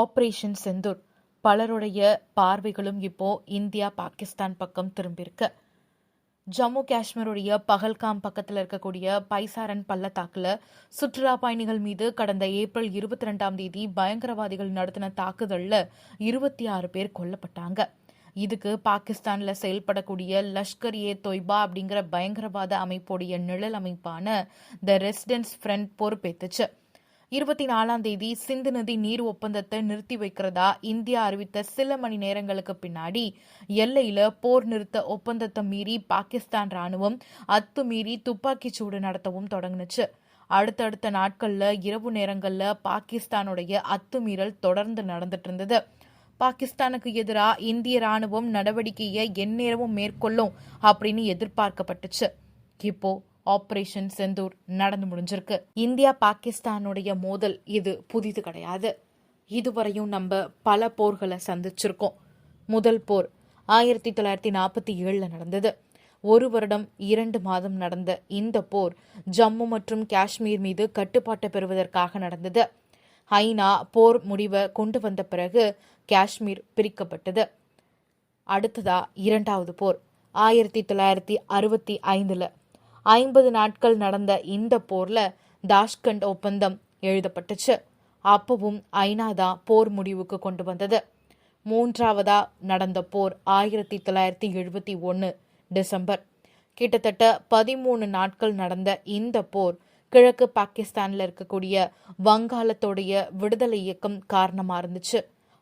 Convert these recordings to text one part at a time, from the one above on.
Operation Senthur. பலருடைய பார்வைகளும் இப்போ India Pakistan பக்கம் திரும்பியிருக்கு. ஜம்மு காஷ்மீருடைய பகல்காம் பக்கத்தில் இருக்கக்கூடிய பைசாரன் பள்ளத்தாக்கில் சுற்றுலா பயணிகள் மீது கடந்த ஏப்ரல் இருபத்தி ரெண்டாம் தேதி பயங்கரவாதிகள் நடத்தின தாக்குதலில் இருபத்தி ஆறு பேர் கொல்லப்பட்டாங்க. இதுக்கு பாகிஸ்தானில் செயல்படக்கூடிய லஷ்கர் ஏ தொய்பா அப்படிங்கிற பயங்கரவாத அமைப்புடைய நிழல் அமைப்பான த ரெசிடென்ஸ் ஃப்ரண்ட் பொறுப்பேற்றுச்சு இருபத்தி நாலாம் தேதி சிந்து நதி நீர் ஒப்பந்தத்தை நிறுத்தி வைக்கிறதா இந்தியா அறிவித்த சில மணி நேரங்களுக்கு பின்னாடி எல்லையில போர் நிறுத்த ஒப்பந்தத்தை மீறி பாகிஸ்தான் ராணுவம் அத்துமீறி துப்பாக்கி சூடு நடத்தவும் தொடங்குனுச்சு. அடுத்தடுத்த நாட்கள்ல இரவு நேரங்கள்ல பாகிஸ்தானுடைய அத்துமீறல் தொடர்ந்து நடந்துட்டு இருந்தது. பாகிஸ்தானுக்கு எதிராக இந்திய ராணுவம் நடவடிக்கையை எந்நேரமும் மேற்கொள்ளும் அப்படின்னு எதிர்பார்க்கப்பட்டுச்சு. இப்போ ஆபரேஷன் செந்தூர் நடந்து முடிஞ்சிருக்கு. இந்தியா பாகிஸ்தானுடைய மோதல் இது புதிது கிடையாது. இதுவரையும் நம்ம பல போர்களை சந்திச்சிருக்கோம். முதல் போர் ஆயிரத்தி தொள்ளாயிரத்தி நாற்பத்தி ஏழில் நடந்தது. ஒரு வருடம் இரண்டு மாதம் நடந்த இந்த போர் ஜம்மு மற்றும் காஷ்மீர் மீது கட்டுப்பாட்டை பெறுவதற்காக நடந்தது. ஐநா போர் முடிவை கொண்டு வந்த பிறகு காஷ்மீர் பிரிக்கப்பட்டது. அடுத்ததா இரண்டாவது போர் ஆயிரத்தி தொள்ளாயிரத்தி அறுபத்தி ஐந்தில் ஐம்பது நாட்கள் நடந்த இந்த போர்ல தாஷ்கண்ட் ஒப்பந்தம் எழுதப்பட்டுச்சு. அப்பவும் ஐநா தான் போர் முடிவுக்கு கொண்டு வந்தது. மூன்றாவதா நடந்த போர் ஆயிரத்தி தொள்ளாயிரத்தி எழுபத்தி ஒன்று டிசம்பர். கிட்டத்தட்ட பதிமூணு நாட்கள் நடந்த இந்த போர் கிழக்கு பாகிஸ்தானில் இருக்கக்கூடிய வங்காளத்தோடைய விடுதலை இயக்கம் காரணமாக இருந்துச்சு.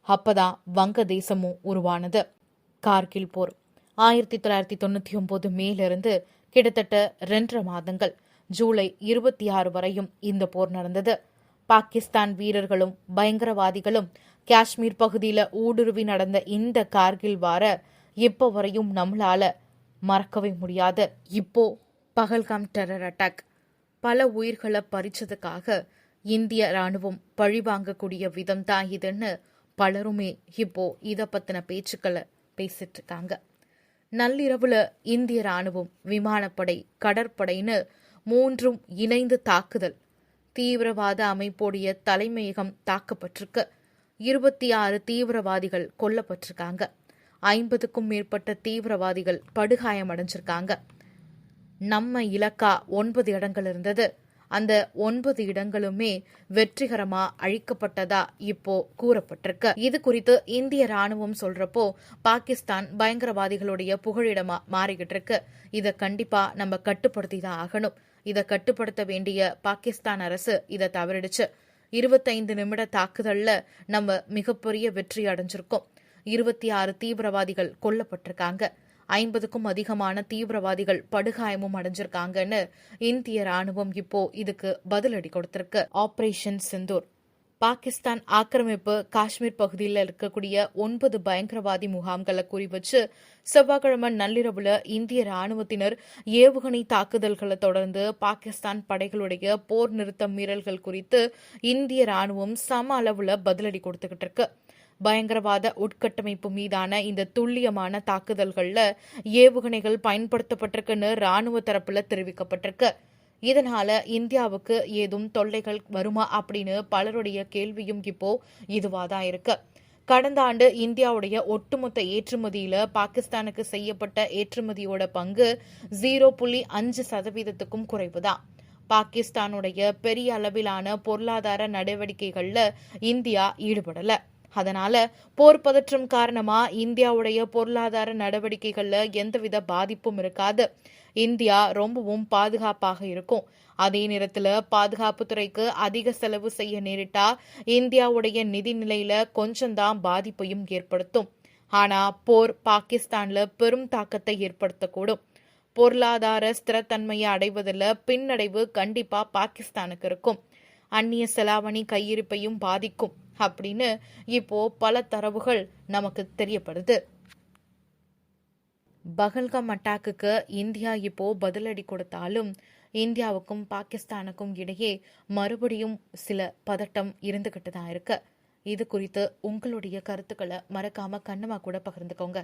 அப்பதான் வங்க தேசமும் உருவானது. கார்கில் போர். ஆயிரத்தி தொள்ளாயிரத்தி தொண்ணூற்றி ஒம்பது மேலிருந்து கிட்டத்தட்ட ரெண்டரை மாதங்கள் ஜூலை இருபத்தி ஆறு வரையும் இந்த போர் நடந்தது. பாகிஸ்தான் வீரர்களும் பயங்கரவாதிகளும் காஷ்மீர் பகுதியில் ஊடுருவி நடந்த இந்த கார்கில் வார இப்போ வரையும் நம்மளால மறக்கவே முடியாது. இப்போ பகல்காம் டெரர் அட்டாக். பல உயிர்களை பறிச்சதுக்காக இந்திய ராணுவம் பழிவாங்கக்கூடிய விதம் தான் இதுன்னு பலருமே இப்போ இதை பத்தின பேச்சுக்களை பேசிட்டு இருக்காங்க. நள்ளிரவுல இந்திய ராணுவம் விமானப்படை கடற்படைன்னு மூன்றும் இணைந்து தாக்குதல். தீவிரவாத அமைப்புடைய தலைமையகம் தாக்கப்பட்டிருக்கு. இருபத்தி ஆறு தீவிரவாதிகள் கொல்லப்பட்டிருக்காங்க. ஐம்பதுக்கும் மேற்பட்ட தீவிரவாதிகள் படுகாயமடைஞ்சிருக்காங்க. நம்ம இலக்கா ஒன்பது இடங்கள் இருந்தது. அந்த ஒன்பது இடங்களுமே வெற்றிகரமா அழிக்கப்பட்டதா இப்போ கூறப்பட்டிருக்கு. இது குறித்து இந்திய ராணுவம் சொல்றப்போ பாகிஸ்தான் பயங்கரவாதிகளுடைய புகழிடமா மாறிக்கிட்டு இருக்கு இதை கண்டிப்பா நம்ம கட்டுப்படுத்தி தான் ஆகணும். இதை கட்டுப்படுத்த வேண்டிய பாகிஸ்தான் அரசு இதை தவறிடுச்சு. இருபத்தைந்து நிமிட தாக்குதல்ல நம்ம மிகப்பெரிய வெற்றி அடைஞ்சிருக்கோம். இருபத்தி ஆறு தீவிரவாதிகள் கொல்லப்பட்டிருக்காங்க. ஐம்பதுக்கும் அதிகமான தீவிரவாதிகள் படுகாயமும் அடைஞ்சிருக்காங்கன்னு இந்திய ராணுவம் இப்போ இதுக்கு பதிலடி கொடுத்திருக்கு. ஆபரேஷன் சிந்தூர் பாகிஸ்தான் ஆக்கிரமிப்பு காஷ்மீர் பகுதியில் இருக்கக்கூடிய ஒன்பது பயங்கரவாதி முகாம்களை குறிவச்சு செவ்வாய்க்கிழமை நள்ளிரவுல இந்திய ராணுவத்தினர் ஏவுகணை தாக்குதல்களை தொடர்ந்து பாகிஸ்தான் படைகளுடைய போர் நிறுத்த மீறல்கள் குறித்து இந்திய ராணுவம் சம அளவுல பதிலடி கொடுத்துக்கிட்டு இருக்கு. பயங்கரவாத உட்கட்டமைப்பு மீதான இந்த துல்லியமான தாக்குதல்கள்ல ஏவுகணைகள் பயன்படுத்தப்பட்டிருக்குன்னு ராணுவ தரப்புல தெரிவிக்கப்பட்டிருக்கு. இதனால இந்தியாவுக்கு ஏதும் தொல்லைகள் வருமா அப்படின்னு பலருடைய கேள்வியும் இப்போ இதுவாதான் இருக்கு. கடந்த ஆண்டு இந்தியாவுடைய ஒட்டுமொத்த ஏற்றுமதியில பாகிஸ்தானுக்கு செய்யப்பட்ட ஏற்றுமதியோட பங்கு ஜீரோ புள்ளி அஞ்சு சதவீதத்துக்கும் குறைவுதான். பாகிஸ்தானுடைய பெரிய அளவிலான பொருளாதார நடவடிக்கைகள்ல இந்தியா ஈடுபடலை. அதனால போர் பதற்றம் காரணமா இந்தியாவுடைய பொருளாதார நடவடிக்கைகள்ல எந்தவித பாதிப்பும் இருக்காது. இந்தியா ரொம்பவும் பாதுகாப்பாக இருக்கும். அதே நேரத்துல பாதுகாப்புத்துறைக்கு அதிக செலவு செய்ய நேரிட்டா இந்தியாவுடைய நிதி நிலையில கொஞ்சம்தான் பாதிப்பையும் ஏற்படுத்தும். ஆனா போர் பாகிஸ்தான்ல பெரும் தாக்கத்தை ஏற்படுத்தக்கூடும். பொருளாதார ஸ்திரத்தன்மையை அடைவதில் பின்னடைவு கண்டிப்பா பாகிஸ்தானுக்கு இருக்கும். அந்நிய செலாவணி கையிருப்பையும் பாதிக்கும். அப்படின்னு இப்போ பல தரவுகள் நமக்கு தெரியப்படுது. பகல்காம் அட்டாக்குக்கு இந்தியா இப்போ பதிலடி கொடுத்தாலும் இந்தியாவுக்கும் பாகிஸ்தானுக்கும் இடையே மறுபடியும் சில பதட்டம் இருந்துகிட்டு தான் இருக்கு. இது குறித்து உங்களுடைய கருத்துக்களை மறக்காம கண்ணமா கூட பகிர்ந்துக்கோங்க.